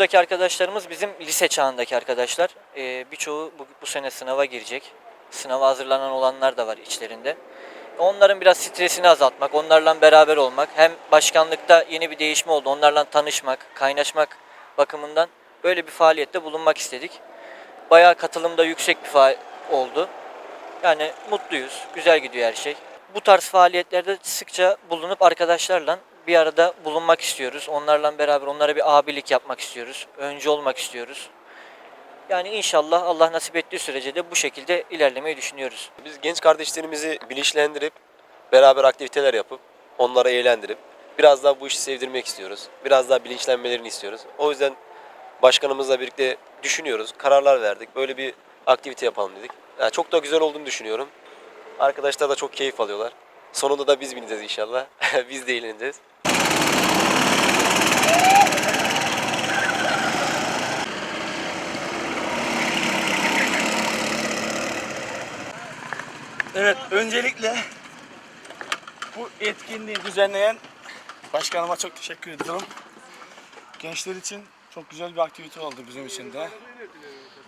buradaki arkadaşlarımız bizim lise çağındaki arkadaşlar. Ee, birçoğu bu, bu sene sınava girecek. Sınava hazırlanan olanlar da var içlerinde. Onların biraz stresini azaltmak, onlarla beraber olmak, hem başkanlıkta yeni bir değişme oldu, onlarla tanışmak, kaynaşmak bakımından böyle bir faaliyette bulunmak istedik. Bayağı katılımda yüksek bir faal oldu. Yani mutluyuz, güzel gidiyor her şey. Bu tarz faaliyetlerde sıkça bulunup arkadaşlarla bir arada bulunmak istiyoruz. Onlarla beraber onlara bir abilik yapmak istiyoruz. Öncü olmak istiyoruz. Yani inşallah Allah nasip ettiği sürece de bu şekilde ilerlemeyi düşünüyoruz. Biz genç kardeşlerimizi bilinçlendirip beraber aktiviteler yapıp onları eğlendirip biraz daha bu işi sevdirmek istiyoruz. Biraz daha bilinçlenmelerini istiyoruz. O yüzden başkanımızla birlikte düşünüyoruz, kararlar verdik. Böyle bir aktivite yapalım dedik. Yani çok da güzel olduğunu düşünüyorum. Arkadaşlar da çok keyif alıyorlar. Sonunda da biz bineceğiz inşallah. biz de eğleneceğiz. Evet, öncelikle bu etkinliği düzenleyen başkanıma çok teşekkür ediyorum. Gençler için çok güzel bir aktivite oldu bizim için de.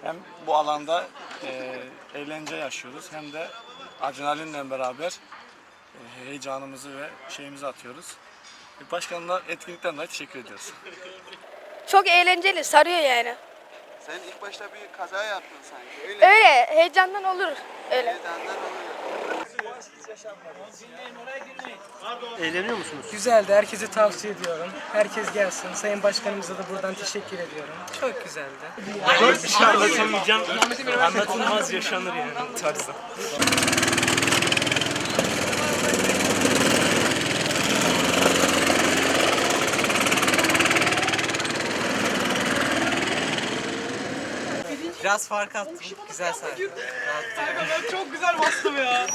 Hem bu alanda e, eğlence yaşıyoruz hem de adrenalinle beraber heyecanımızı ve şeyimizi atıyoruz. Başkanıma etkinlikten dolayı teşekkür ediyoruz. Çok eğlenceli, sarıyor yani. Sen ilk başta bir kaza yaptın sanki. Öyle Öyle, heyecandan olur. Öyle. heyecandan oluyor. Güzeldi. Herkese tavsiye ediyorum. Herkes gelsin. Sayın Başkanımıza da buradan teşekkür ediyorum. Çok güzeldi. Bir şey anlatamayacağım. Anlatılmaz yaşanır yani tarzda. Biraz fark attım. Güzel sardı. Çok güzel bastım ya.